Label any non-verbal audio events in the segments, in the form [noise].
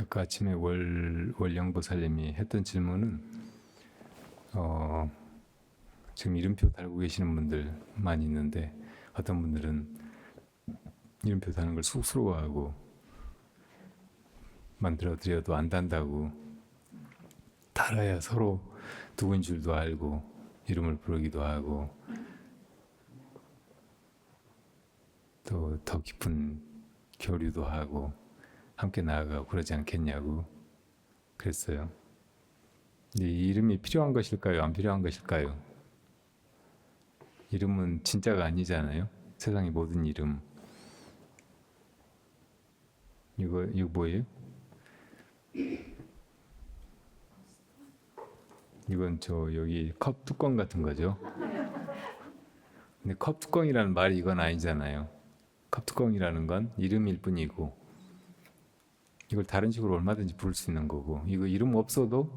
아까 아침에 월 월영보살님이 했던 질문은 어, 지금 이름표 달고 계시는 분들 많이 있는데 어떤 분들은 이름표 다는 걸 쑥스러워하고 만들어 드려도 안 단다고 달아야 서로 누구인 줄도 알고 이름을 부르기도 하고 또 더 깊은 교류도 하고 함께 나아가고 그러지 않겠냐고 그랬어요. 근데 이 이름이 필요한 것일까요? 안 필요한 것일까요? 이름은 진짜가 아니잖아요. 세상의 모든 이름. 이거 이거 뭐예요? 이건 저 여기 컵 뚜껑 같은 거죠. 근데 컵 뚜껑이라는 말이 이건 아니잖아요. 컵 뚜껑이라는 건 이름일 뿐이고 이걸 다른 식으로 얼마든지 부를 수 있는 거고 이거 이름 없어도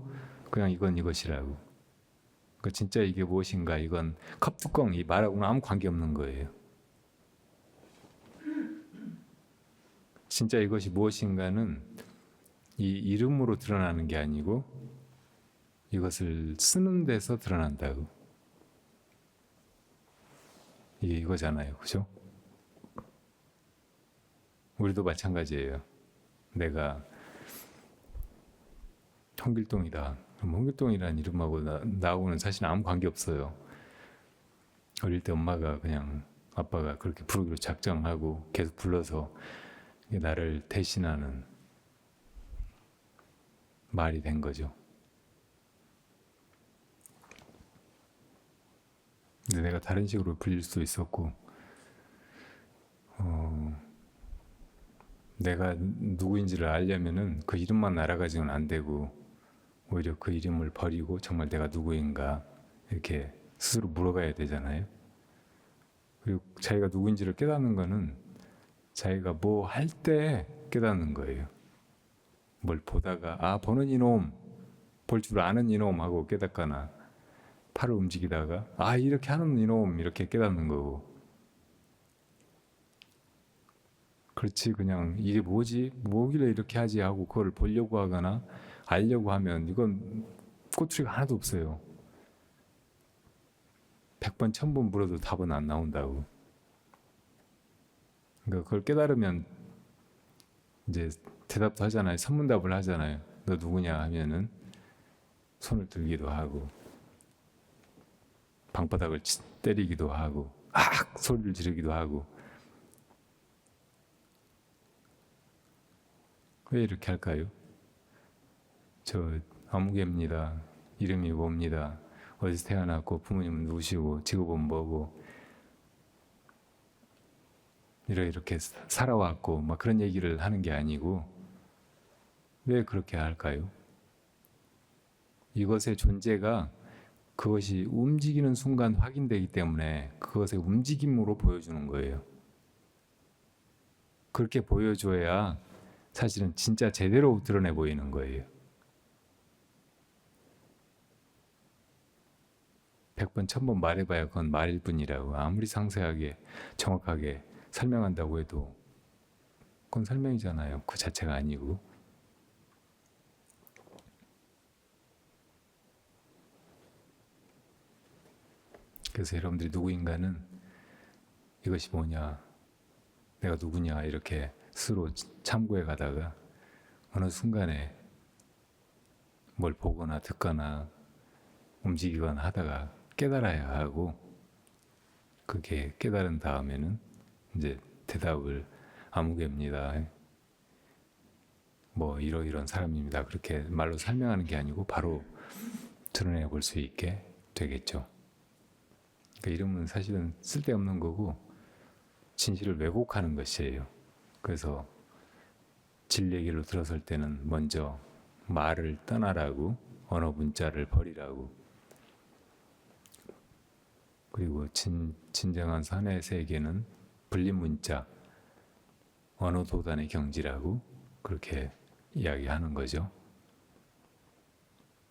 그냥 이건 이것이라고. 그 진짜 이게 무엇인가 이건 컵 뚜껑 이 말하고는 아무 관계 없는 거예요. 진짜 이것이 무엇인가는 이 이름으로 드러나는 게 아니고 이것을 쓰는 데서 드러난다고. 이게 이거잖아요. 그죠? 우리도 마찬가지예요. 내가 홍길동이다. 홍길동이라는 이름하고 나, 나하고는 사실 아무 관계 없어요. 어릴 때 엄마가 그냥 아빠가 그렇게 부르기로 작정하고 계속 불러서 나를 대신하는 말이 된 거죠. 근데 내가 다른 식으로 불릴 수도 있었고, 내가 누구인지를 알려면은 그 이름만 알아가지고는 안 되고, 오히려 그 이름을 버리고 정말 내가 누구인가 이렇게 스스로 물어가야 되잖아요. 그리고 자기가 누구인지를 깨닫는 거는 자기가 뭐 할 때 깨닫는 거예요. 뭘 보다가 아 보는 이놈 볼 줄 아는 이놈 하고 깨닫거나 팔을 움직이다가 아 이렇게 하는 이놈 이렇게 깨닫는 거고 그렇지 그냥 이게 뭐지 뭐길래 이렇게 하지 하고 그걸 보려고 하거나 알려고 하면 이건 꼬투리가 하나도 없어요. 백 번, 천번 물어도 답은 안 나온다고. 그러니까 그걸 깨달으면 이제 대답도 하잖아요. 선문답을 하잖아요. 너 누구냐 하면은 손을 들기도 하고 방바닥을 치- 때리기도 하고 악 소리를 지르기도 하고 왜 이렇게 할까요? 저 아무개입니다. 이름이 뭡니다. 어디서 태어났고 부모님은 누구시고 직업은 뭐고 이렇게 이렇게 사- 살아왔고 막 그런 얘기를 하는 게 아니고 왜 그렇게 할까요? 이것의 존재가 그것이 움직이는 순간 확인되기 때문에 그것의 움직임으로 보여주는 거예요. 그렇게 보여줘야 사실은 진짜 제대로 드러내 보이는 거예요. 백 번, 천번 말해봐야 그건 말일 뿐이라고 아무리 상세하게 정확하게 설명한다고 해도 그건 설명이잖아요. 그 자체가 아니고. 그래서 여러분들이 누구인가는 이것이 뭐냐, 내가 누구냐 이렇게 스스로 참고해 가다가 어느 순간에 뭘 보거나 듣거나 움직이거나 하다가 깨달아야 하고 그게 깨달은 다음에는 이제 대답을 아무개입니다. 뭐 이러 이런 사람입니다. 그렇게 말로 설명하는 게 아니고 바로 드러내 볼 수 있게 되겠죠. 그 이름은 사실은 쓸데없는 거고 진실을 왜곡하는 것이에요. 그래서 진 얘기로 들어설 때는 먼저 말을 떠나라고 언어 문자를 버리라고 그리고 진, 진정한 선의 세계는 분리 문자 언어 도단의 경지라고 그렇게 이야기하는 거죠.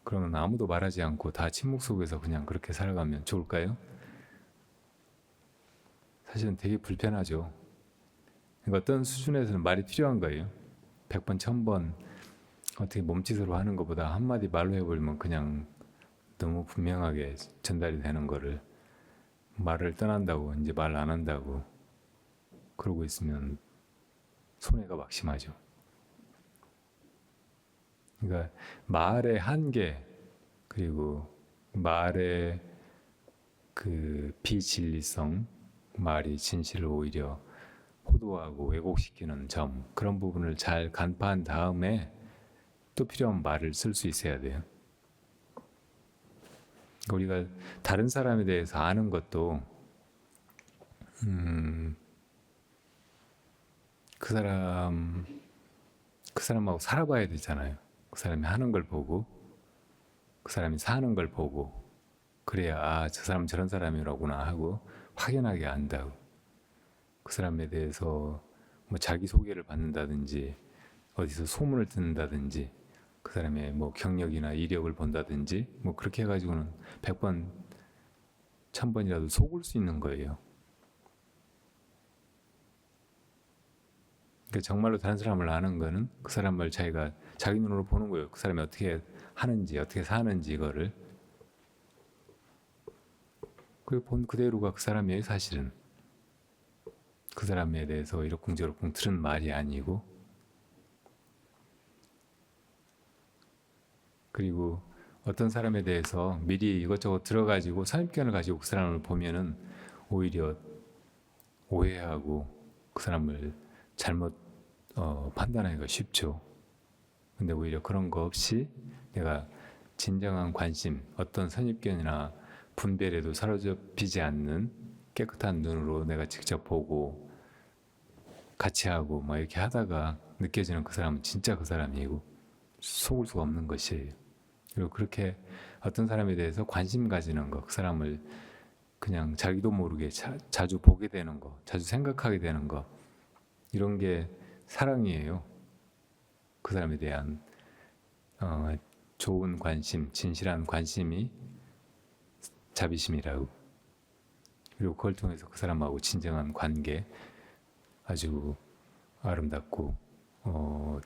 그러면 아무도 말하지 않고 다 침묵 속에서 그냥 그렇게 살아가면 좋을까요? 사실은 되게 불편하죠. 그러니까 어떤 수준에서는 말이 필요한 거예요. 100번, 1000번 어떻게 몸짓으로 하는 것보다 한마디 말로 해버리면 그냥 너무 분명하게 전달이 되는 거를 말을 떠난다고 이제 말 안 한다고 그러고 있으면 손해가 막심하죠. 그러니까 말의 한계 그리고 말의 그 비진리성 말이 진실을 오히려 호도하고 왜곡시키는 점 그런 부분을 잘 간파한 다음에 또 필요한 말을 쓸 수 있어야 돼요. 우리가 다른 사람에 대해서 아는 것도 음, 그 사람 그 사람하고 살아봐야 되잖아요. 그 사람이 하는 걸 보고 그 사람이 사는 걸 보고 그래야 아 저 사람 저런 사람이라구나 하고 확연하게 안다고 그 사람에 대해서 뭐 자기 소개를 받는다든지 어디서 소문을 듣는다든지 그 사람의 뭐 경력이나 이력을 본다든지 뭐 그렇게 해가지고는 백 번, 천 번이라도 속을 수 있는 거예요. 그러니까 정말로 다른 사람을 아는 거는 그 사람을 자기가 자기 눈으로 보는 거예요. 그 사람이 어떻게 하는지, 어떻게 사는지 이거를. 그 본 그대로가 그 사람이에요, 사실은. 그 사람에 대해서 이러쿵저러쿵 들은 말이 아니고 그리고 어떤 사람에 대해서 미리 이것저것 들어가지고 선입견을 가지고 그 사람을 보면은 오히려 오해하고 그 사람을 잘못 어, 판단하기가 쉽죠. 근데 오히려 그런 거 없이 내가 진정한 관심, 어떤 선입견이나 분별에도 사로잡히지 않는 깨끗한 눈으로 내가 직접 보고 같이 하고 막 이렇게 하다가 느껴지는 그 사람은 진짜 그 사람이고 속을 수가 없는 것이에요. 그리고 그렇게 어떤 사람에 대해서 관심 가지는 거, 그 사람을 그냥 자기도 모르게 자, 자주 보게 되는 거, 자주 생각하게 되는 거, 이런 게 사랑이에요. 그 사람에 대한 어, 좋은 관심, 진실한 관심이 자비심이라고. 그리고 그걸 통해서 그 사람하고 진정한 관계, 아주 아름답고 어,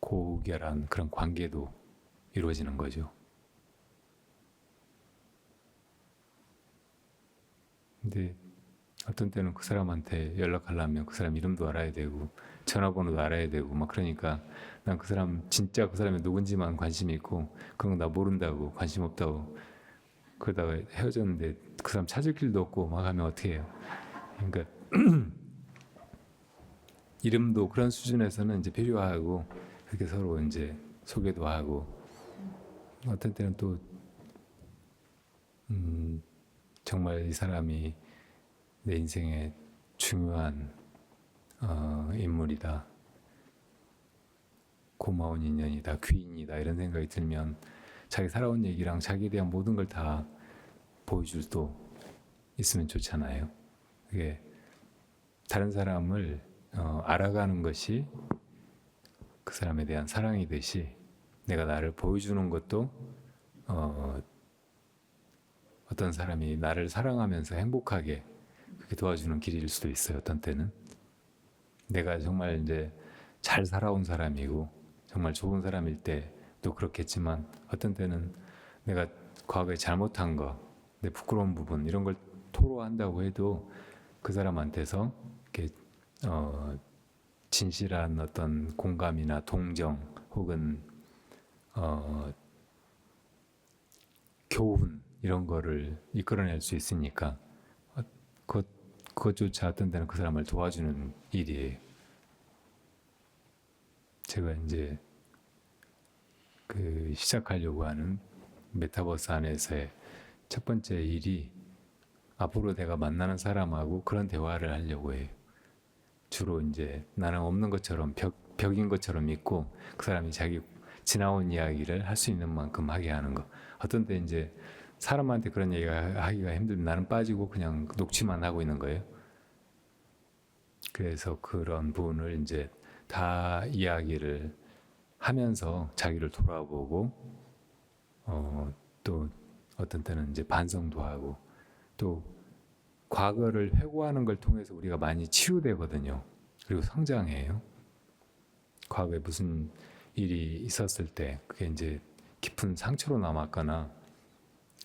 고결한 그런 관계도 이루어지는 거죠. 근데 어떤 때는 그 사람한테 연락하려면 그 사람 이름도 알아야 되고 전화번호도 알아야 되고 막 그러니까 난 그 사람 진짜 그 사람이 누군지만 관심이 있고 그런 거 나 모른다고 관심 없다고 그러다가 헤어졌는데 그 사람 찾을 길도 없고 막 하면 어떻게 해요? 그러니까 [clears throat] 이름도 그런 수준에서는 이제 필요하고 그렇게 서로 이제 소개도 하고 어떤 때는 또 음, 정말 이 사람이 내 인생의 중요한 어, 인물이다. 고마운 인연이다. 귀인이다. 이런 생각이 들면 자기 살아온 얘기랑 자기에 대한 모든 걸 다 보여줄 수도 있으면 좋잖아요. 그게 다른 사람을 어, 알아가는 것이 그 사람에 대한 사랑이듯이 내가 나를 보여주는 것도 어, 어떤 사람이 나를 사랑하면서 행복하게 그렇게 도와주는 길일 수도 있어요. 어떤 때는 내가 정말 이제 잘 살아온 사람이고 정말 좋은 사람일 때도 그렇겠지만 어떤 때는 내가 과거에 잘못한 거, 내 부끄러운 부분 이런 걸 토로한다고 해도 그 사람한테서 이렇게 어, 진실한 어떤 공감이나 동정 혹은 어, 교훈 이런 거를 이끌어낼 수 있으니까 어, 그 그것조차 어떤 때는 그 사람을 도와주는 일이에요. 제가 이제 그 시작하려고 하는 메타버스 안에서의 첫 번째 일이 앞으로 내가 만나는 사람하고 그런 대화를 하려고 해요. 주로 이제 나는 없는 것처럼 벽, 벽인 것처럼 믿고 그 사람이 자기 지나온 이야기를 할 수 있는 만큼 하게 하는 거. 어떤 때 이제 사람한테 그런 얘기 하기가 힘들면 나는 빠지고 그냥 녹취만 하고 있는 거예요. 그래서 그런 부분을 이제 다 이야기를 하면서 자기를 돌아보고 어, 또 어떤 때는 이제 반성도 하고 또 과거를 회고하는 걸 통해서 우리가 많이 치유되거든요. 그리고 성장해요. 과거에 무슨 일이 있었을 때 그게 이제 깊은 상처로 남았거나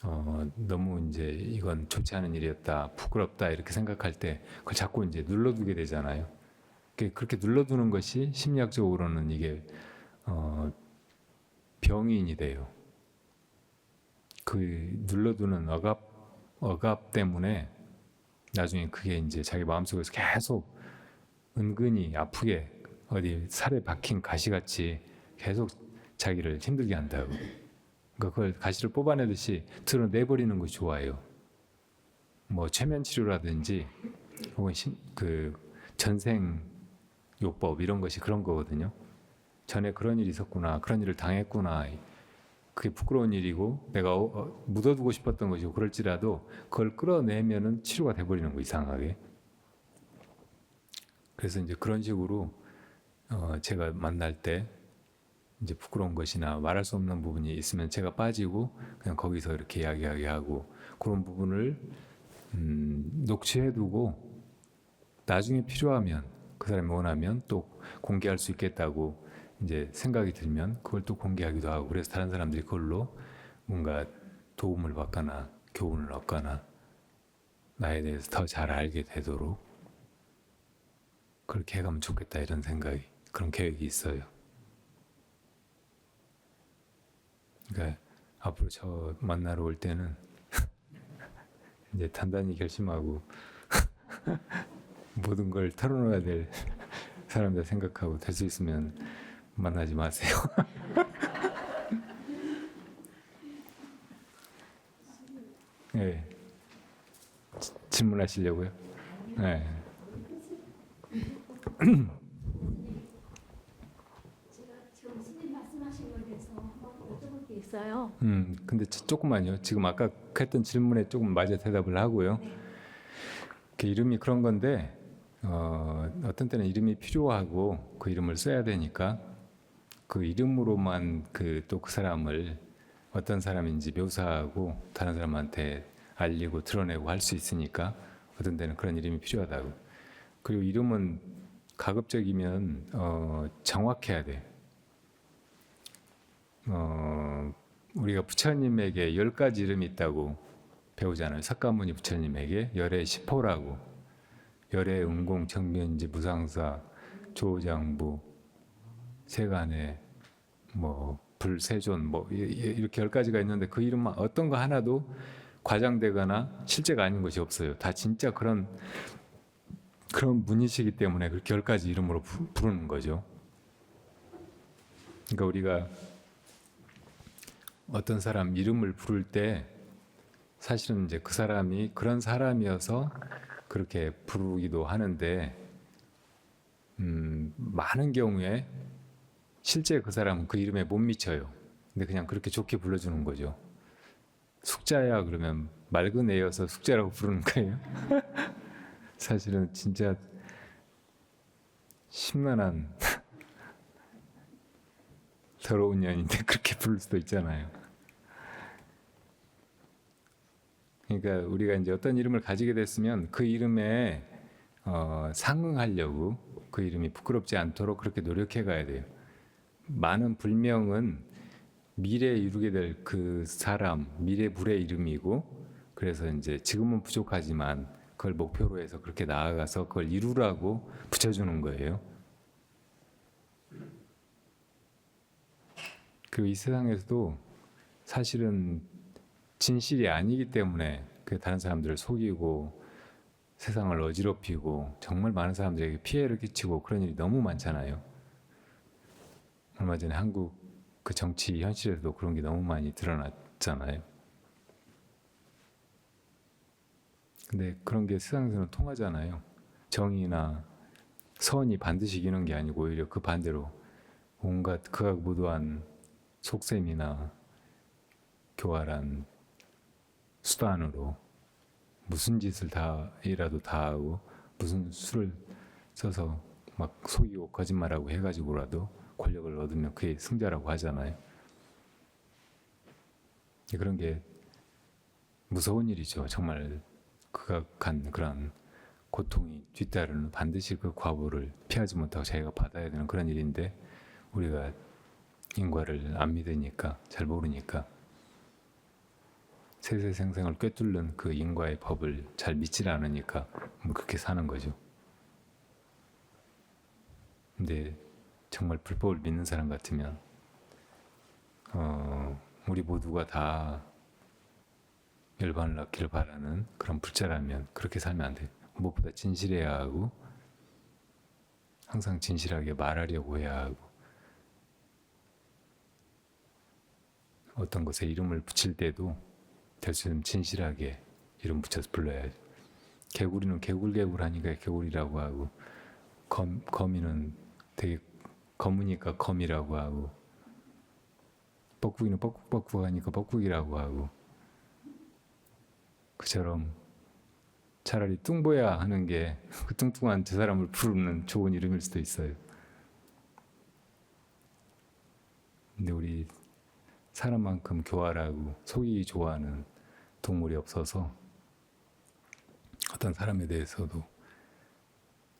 어, 너무 이제 이건 좋지 않은 일이었다, 부끄럽다 이렇게 생각할 때 그걸 자꾸 이제 눌러두게 되잖아요. 그렇게 눌러두는 것이 심리학적으로는 이게 어, 병인이 돼요. 그 눌러두는 억압 억압 때문에 나중에 그게 이제 자기 마음속에서 계속 은근히 아프게 어디 살에 박힌 가시같이 계속 자기를 힘들게 한다고. 그러니까 그걸 가시를 뽑아내듯이 드러내버리는 것이 좋아요. 뭐 최면 치료라든지 혹은 신- 그 전생 요법 이런 것이 그런 거거든요. 전에 그런 일이 있었구나, 그런 일을 당했구나. 그게 부끄러운 일이고 내가 어- 어, 묻어두고 싶었던 것이고 그럴지라도 그걸 끌어내면은 치료가 돼버리는 거 이상하게. 그래서 이제 그런 식으로 어, 제가 만날 때 이제 부끄러운 것이나 말할 수 없는 부분이 있으면 제가 빠지고 그냥 거기서 이렇게 이야기하고 그런 부분을 음, 녹취해두고 나중에 필요하면 그 사람이 원하면 또 공개할 수 있겠다고 이제 생각이 들면 그걸 또 공개하기도 하고 그래서 다른 사람들이 그걸로 뭔가 도움을 받거나 교훈을 얻거나 나에 대해서 더 잘 알게 되도록 그렇게 해가면 좋겠다 이런 생각이 그런 계획이 있어요. 그러니까 앞으로 저 만나러 올 때는 [laughs] 이제 단단히 결심하고 [laughs] 모든 걸 털어놓아야 될 사람들 생각하고 될 수 있으면 만나지 마세요. [laughs] 네. 지- 질문하시려고요? 네. 제가 지금 스님 말씀하신 거에 대해서 한번 여쭤볼 게 있어요. 음, 근데 저- 조금만요. 지금 아까 했던 질문에 조금 맞아 대답을 하고요. 네. 그 이름이 그런 건데 어, 어떤 때는 이름이 필요하고 그 이름을 써야 되니까 그 이름으로만 그 또 그 사람을 어떤 사람인지 묘사하고 다른 사람한테 알리고 드러내고 할 수 있으니까 어떤 때는 그런 이름이 필요하다고. 그리고 이름은 가급적이면 어, 정확해야 돼. 어, 우리가 부처님에게 열 가지 이름이 있다고 배우잖아요. 석가모니 부처님에게 열의 시포라고 열의 은공 청변지 무상사 조장부 세간의 뭐 불세존 뭐 이렇게 열 가지가 있는데 그 이름만 어떤 거 하나도 과장되거나 실제가 아닌 것이 없어요. 다 진짜 그런 그런 분이시기 때문에 그렇게 열 가지 이름으로 부- 부르는 거죠. 그러니까 우리가 어떤 사람 이름을 부를 때 사실은 이제 그 사람이 그런 사람이어서 그렇게 부르기도 하는데 음, 많은 경우에 실제 그 사람은 그 이름에 못 미쳐요. 근데 그냥 그렇게 좋게 불러주는 거죠. 숙자야 그러면 맑은 애여서 숙자라고 부르는 거예요. [laughs] 사실은 진짜 심란한 [laughs] 더러운 년인데 [laughs] 그렇게 부를 수도 있잖아요. 그러니까 우리가 이제 어떤 이름을 가지게 됐으면 그 이름에 어, 상응하려고 그 이름이 부끄럽지 않도록 그렇게 노력해 가야 돼요. 많은 불명은 미래에 이루게 될 그 사람, 미래 불의 이름이고 그래서 이제 지금은 부족하지만 그걸 목표로 해서 그렇게 나아가서 그걸 이루라고 붙여주는 거예요. 그리고 이 세상에서도 사실은 진실이 아니기 때문에 그 다른 사람들을 속이고 세상을 어지럽히고 정말 많은 사람들에게 피해를 끼치고 그런 일이 너무 많잖아요. 얼마 전에 한국 그 정치 현실에서도 그런 게 너무 많이 드러났잖아요. 근데 그런 게 세상에서는 통하잖아요. 정의나 선이 반드시 이기는 게 아니고 오히려 그 반대로 온갖 극악무도한 속셈이나 교활한 수단으로 무슨 짓을 다이라도 다 하고 무슨 수를 써서 막 속이고 거짓말하고 해가지고라도 권력을 얻으면 그게 승자라고 하잖아요. 그런 게 무서운 일이죠. 정말 극악한 그런 고통이 뒤따르는 반드시 그 과보를 피하지 못하고 자기가 받아야 되는 그런 일인데 우리가 인과를 안 믿으니까 잘 모르니까 세세생생을 꿰뚫는 그 인과의 법을 잘 믿질 않으니까 뭐 그렇게 사는 거죠. 근데 정말 불법을 믿는 사람 같으면 어, 우리 모두가 다 열반을 낳기를 바라는 그런 불자라면 그렇게 살면 안 돼요. 무엇보다 진실해야 하고 항상 진실하게 말하려고 해야 하고 어떤 것에 이름을 붙일 때도 될 수 있으면 진실하게 이름 붙여서 불러야죠. 개구리는 개굴개굴하니까 개구리라고 하고 검, 거미는 되게 검으니까 검이라고 하고 뻐꾸기는 뻐꾹뻐꾹하니까 뻐꾹이라고 하고 그처럼 차라리 뚱보야 하는 게 그 뚱뚱한 저 사람을 부르는 좋은 이름일 수도 있어요. 근데 우리 사람만큼 교활하고 속이기 좋아하는 동물이 없어서 어떤 사람에 대해서도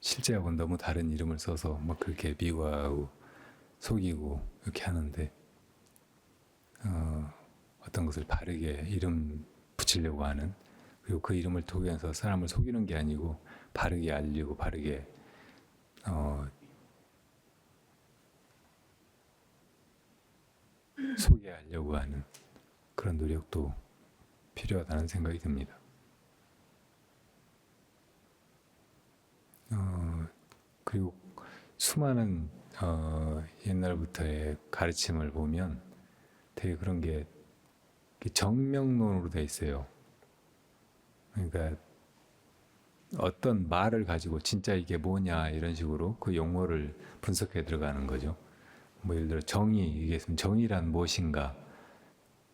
실제하고는 너무 다른 이름을 써서 막 그렇게 미화하고 속이고 이렇게 하는데 어, 어떤 것을 바르게 이름 붙이려고 하는 그리고 그 이름을 통해서 사람을 속이는 게 아니고 바르게 알리고 바르게 어, 소개하려고 하는 그런 노력도 필요하다는 생각이 듭니다. 어, 그리고 수많은 어, 옛날부터의 가르침을 보면 되게 그런 게 정명론으로 돼 있어요. 그러니까 어떤 말을 가지고 진짜 이게 뭐냐 이런 식으로 그 용어를 분석해 들어가는 거죠. 뭐 예를 들어 정의 이게 정의란 무엇인가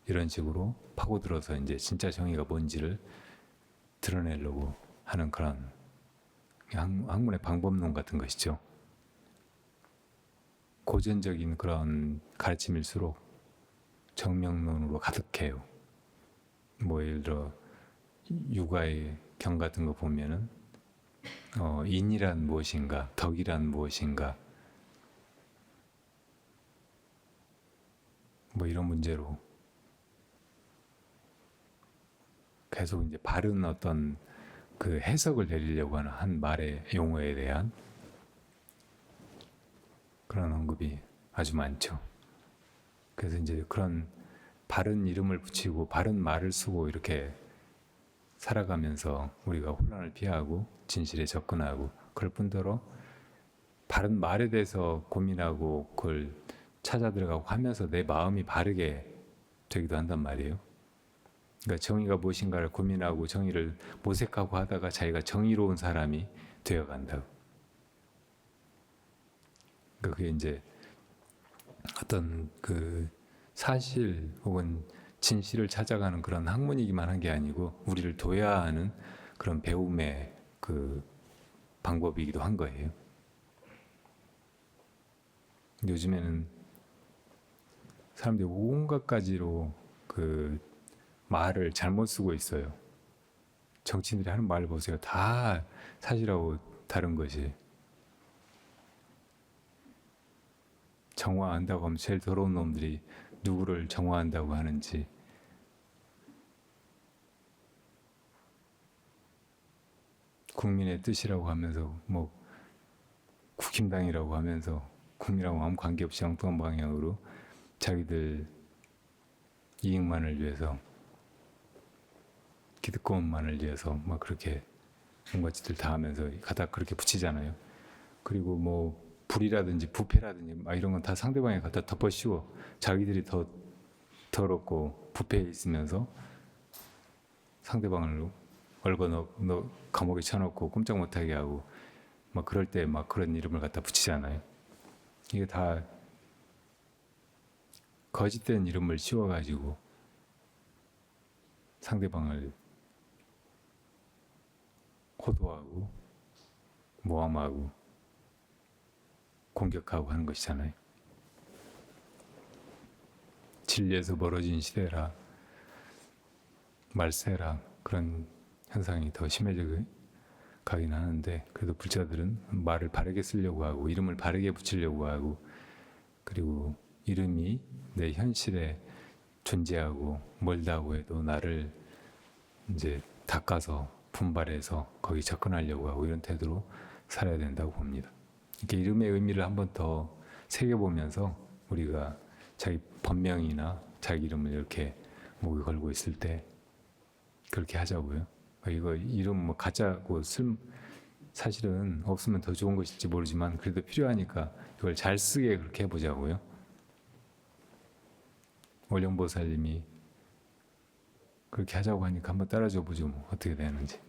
이런 식으로 파고들어서 이제 진짜 정의가 뭔지를 드러내려고 하는 그런 학- 학문의 방법론 같은 것이죠. 고전적인 그런 가르침일수록 정명론으로 가득해요. 뭐 예를 들어 육아의 경 같은 거 보면은 어, 인이란 무엇인가, 덕이란 무엇인가, 뭐 이런 문제로 계속 이제 바른 어떤 그 해석을 내리려고 하는 한 말의 용어에 대한 그런 언급이 아주 많죠. 그래서 이제 그런 바른 이름을 붙이고 바른 말을 쓰고 이렇게 살아가면서 우리가 혼란을 피하고 진실에 접근하고 그럴 뿐더러 바른 말에 대해서 고민하고 그걸 찾아 들어가고 하면서 내 마음이 바르게 되기도 한단 말이에요. 그러니까 정의가 무엇인가를 고민하고 정의를 모색하고 하다가 자기가 정의로운 사람이 되어 간다고. 그러니까 그게 이제 어떤 그 사실 혹은 진실을 찾아가는 그런 학문이기만 한 게 아니고 우리를 도야하는 그런 배움의 그 방법이기도 한 거예요. 요즘에는 사람들이 온갖 가지로 그 말을 잘못 쓰고 있어요. 정치인들이 하는 말 보세요. 다 사실하고 다른 것이. 정화한다고 하면 제일 더러운 놈들이 누구를 정화한다고 하는지. 국민의 뜻이라고 하면서 뭐 국힘당이라고 하면서 국민하고 아무 관계없이 엉뚱한 방향으로 자기들 이익만을 위해서 기득권만을 위해서 막 그렇게 온갖 짓을 다 하면서 갖다 그렇게 붙이잖아요. 그리고 뭐 불이라든지 부패라든지 막 이런 건 다 상대방에 갖다 덮어씌워 자기들이 더 더럽고 부패해 있으면서 상대방을 얼거 넣, 넣 감옥에 쳐놓고 꼼짝 못하게 하고 막 그럴 때 막 그런 이름을 갖다 붙이잖아요. 이게 다 거짓된 이름을 씌워가지고 상대방을 호도하고 모함하고 공격하고 하는 것이잖아요. 진리에서 멀어진 시대라 말세라 그런 현상이 더 심해지고 가긴 하는데 그래도 불자들은 말을 바르게 쓰려고 하고 이름을 바르게 붙이려고 하고 그리고 이름이 내 현실에 존재하고 멀다고 해도 나를 이제 닦아서 분발해서 거기 접근하려고 하고 이런 태도로 살아야 된다고 봅니다. 이렇게 이름의 의미를 한 번 더 새겨보면서 우리가 자기 본명이나 자기 이름을 이렇게 목에 걸고 있을 때 그렇게 하자고요. 이거 이름 뭐 가짜고 쓸 사실은 없으면 더 좋은 것일지 모르지만 그래도 필요하니까 이걸 잘 쓰게 그렇게 해보자고요. 올영보살님이 그렇게 하자고 하니까 한번 따라줘 보죠. 뭐 어떻게 되는지.